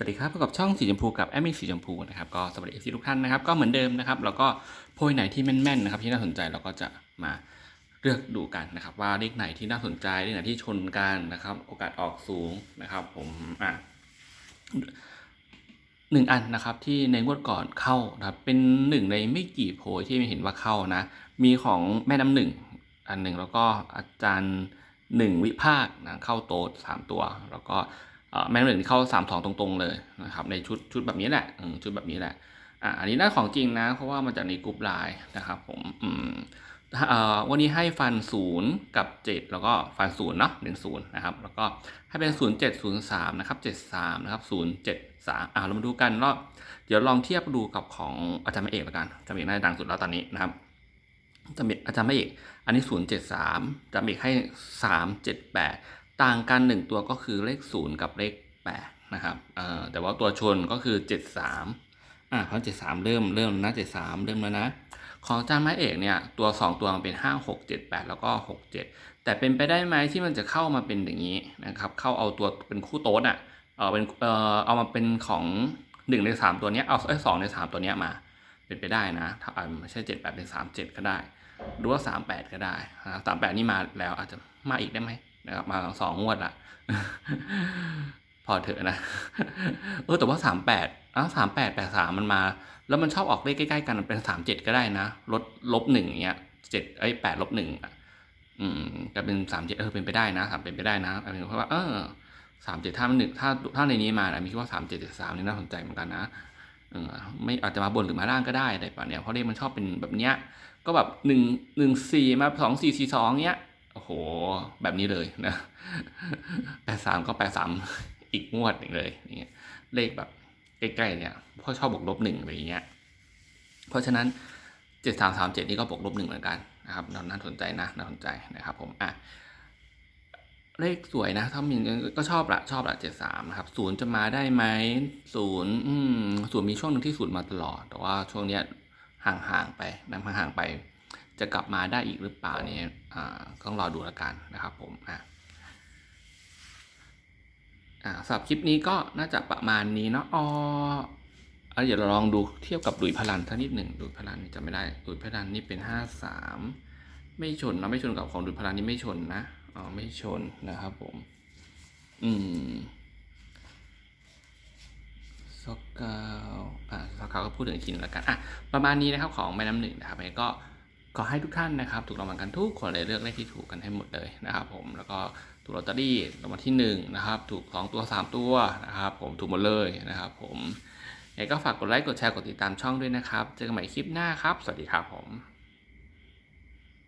สวัสดีครับพบกับช่องสีชมพูกับแอมมี่สีชมพูนะครับก็สวัสดีเอฟซีทุกท่านนะครับก็เหมือนเดิมนะครับแล้วก็โพยไหนที่แม่นๆนะครับที่น่าสนใจเราก็จะมาเลือกดูกันนะครับ ว่าเลขไหนที่น่าสนใจเลขไหนที่ชนกันนะครับ โอกาสออกสูงนะครับ ผมอะหนึ่งอันนะครับที่ในงวดก่อนเข้านะครับเป็นหนึ่งในไม่กี่โพยที่เห็นว่าเข้านะ มีของแม่น้ำหนึ่งอันหนึ่งแล้วก็อาจารย์หนึ่งวิภาคนะเข้าโต๊ดสามตัว แล้วก็ แมนหนึ่งเข้าสามสองตรงๆเลยนะครับในชุดชุดแบบนี้แหละชุดแบบนี้แหละอะอันนี้ได้ของจริงนะ เพราะว่ามาจากในกรุ๊ปไลน์นะครับผมอืมวันนี้ให้ฟันศูนย์กับเจ็ดแล้วก็ฟันศูนย์เนาะหนึ่งศูนย์นะครับแล้วก็ให้เป็นศูนย์เจ็ดศูนย์สามนะครับเจ็ดสามนะครับศูนย์เจ็ดสามอะเรามาดูกันรอบเดี๋ยวลองเทียบดูกับของอาจารย์มาเอกละกันอาจารย์เอกน่าจะดังสุดแล้วตอนนี้นะครับอาจารย์เอกอาจารย์มาเอกอันนี้ศูนย์เจ็ดสามอาจารย์เอกให้สามเจ็ดแปด ต่างกัน1ตัวก็คือเลข 0 กับเลข8นะครับเออแต่ว่าตัวชนก็คือ 73อ่าเพราะ73 เริ่มเริ่มนะ73 เริ่มแล้วนะของจารย์ไม้เอกเนี่ยตัว 2 ตัวมันเป็น 5 6 7 8 แล้วก็ 6 7 แต่เป็นไปได้ไหมที่มันจะเข้ามาเป็นอย่างนี้นะครับเข้าเอาตัวเป็นคู่โต๊ดอะเออเป็นเออเอามาเป็นของ1ใน3ตัวเนี้ยเอาไอ้สองใน3ตัวเนี้ยมาเป็นไปได้นะถ้าอ่าไม่ใช่7 8เป็น3 7 ก็ได้ หรือว่า 3 8 ก็ได้สามแปดนี่มาแล้วอาจจะมาอีกได้ไหม นะครับมาสองงวดละพอเถอะนะเออแต่ว่าสามแปดอ้าวสามแปดแปดสามมันมา แล้วมันชอบออกเลขใกล้ ๆ กันเป็นสามเจ็ดก็ได้นะลดลบหนึ่งเงี้ยเจ็ดไอ้แปดลบหนึ่งอืมก็เป็นสามเจ็ดเออเป็นไปได้นะสามเป็นไปได้นะอันนี้เพราะว่าเออสามเจ็ดถ้ามันหนึ่งถ้าถ้าในนี้มานะมีคิดว่าสามเจ็ดเจ็ดสามนี่น่าสนใจเหมือนกันนะเออไม่อาจจะมาบนหรือมาล่างก็ได้อะไรป่ะเนี่ยเพราะเลขมันชอบเป็นแบบเนี้ยก็แบบหนึ่งหนึ่งสี่มาสองสี่สี่สองเนี้ย โอ้โห แบบนี้เลยนะแปดสามก็แปดสามอีกงวดหนึ่งเลยอย่เงี้ยเลขแบบใกล้ๆเนี่ยพ่อชอบบวกลบหนึ่งอะไรอย่างเงี้ยเพราะฉะนั้นเจ็ดสามสามเจ็ดนี่ก็บวกลบหนึ่งเหมือนกันนะครับน่าสนใจนะน่าสนใจนะครับ ผมอะเลขสวยนะถ้ามีก็ชอบละชอบละเจ็ดสามนะครับศูนย์จะมาได้ไหมศูนย์อืมศูนย์มีช่วงหนึ่งที่ศูนย์มาตลอด แต่ว่าช่วงเนี้ยห่างๆไปนะห่างๆไป จะกลับมาได้อีกหรือเปล่าเนี่ยอ่าต้องรอดูแล้วกันนะครับผมอะอ่าสำหรับคลิปนี้ก็น่าจะประมาณนี้เนาะอ๋อเดี๋ยวเราลองดูเทียบกับดุยพลันท่านิดหนึ่งดุยพลันนี่จะไม่ได้ดุยพลันนี่เป็นห้าสามไม่ชนนะไม่ชนกับของดุยพลันนี่ไม่ชนนะอ๋อไม่ชนนะครับผม อืมสกเกาวอ่าสกเกาวก็พูดถึงอีกทีนึงแล้วกันอะประมาณนี้นะครับของแม่น้ำหนึ่งนะครับก็ ขอให้ทุกท่านนะครับถูกรางวัลกันทุกคนเลยเลือกเลขที่ถูกกันให้หมดเลยนะครับ ผมแล้วก็ถูกลอตเตอรี่รางวัลที่หนึ่งนะครับถูกสองตัวสามตัวนะครับผมถูกหมดเลยนะครับผมยังไงก็ฝากกดไลค์กดแชร์กดติดตามช่องด้วยนะครับ เจอกันใหม่คลิปหน้าครับ สวัสดีครับผม